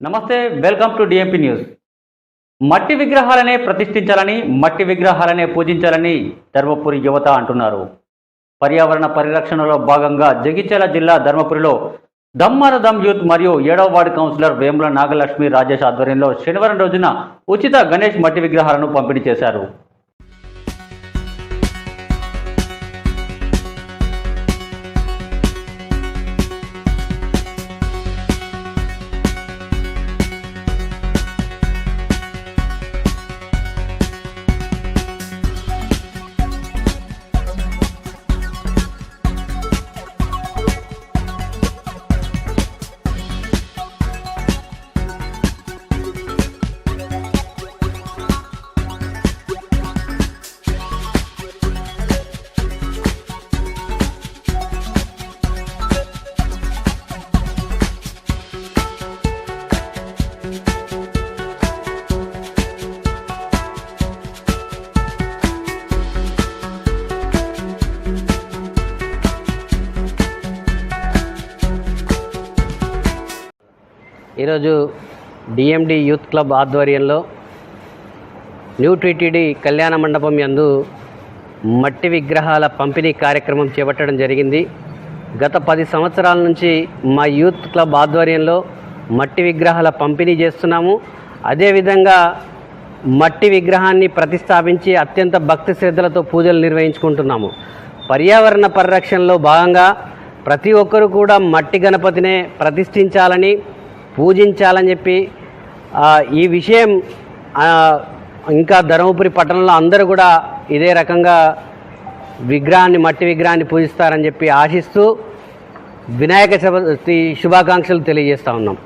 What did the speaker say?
నమస్తే welcome to DMP news మట్టి విగ్రహాలనే ప్రతిష్ఠించాలని మట్టి విగ్రహాలనే పూజించాలని ధర్మపురి యువత అంటున్నారు. పర్యావరణ పరిరక్షణలో భాగంగా జగిత్యాల జిల్లా ధర్మపురిలో దమ్మార దమ్ యూత్ మరియు ఏడవ వార్డు కౌన్సిలర్ వేముల నాగలక్ష్మి రాజేష్ ఆధ్వర్యంలో శనివారం రోజున ఉచిత గణేష్ మట్టి విగ్రహాలను పంపిణీ చేశారు. ఈరోజు డిఎండి యూత్ క్లబ్ ఆధ్వర్యంలో న్యూ టీటీడీ కళ్యాణ మండపం యందు మట్టి విగ్రహాల పంపిణీ కార్యక్రమం చేపట్టడం జరిగింది. గత పది సంవత్సరాల నుంచి మా యూత్ క్లబ్ ఆధ్వర్యంలో మట్టి విగ్రహాల పంపిణీ చేస్తున్నాము. అదేవిధంగా మట్టి విగ్రహాన్ని ప్రతిష్టాపించి అత్యంత భక్తి శ్రద్ధలతో పూజలు నిర్వహించుకుంటున్నాము. పర్యావరణ పరిరక్షణలో భాగంగా ప్రతి ఒక్కరు కూడా మట్టి గణపతినే ప్రతిష్ఠించాలని పూజించాలని చెప్పి ఈ విషయం ఇంకా ధర్మపురి పట్టణంలో అందరూ కూడా ఇదే రకంగా విగ్రహాన్ని మట్టి విగ్రహాన్ని పూజిస్తారని చెప్పి ఆశిస్తూ వినాయక చవితి శుభాకాంక్షలు తెలియజేస్తూ ఉన్నాం.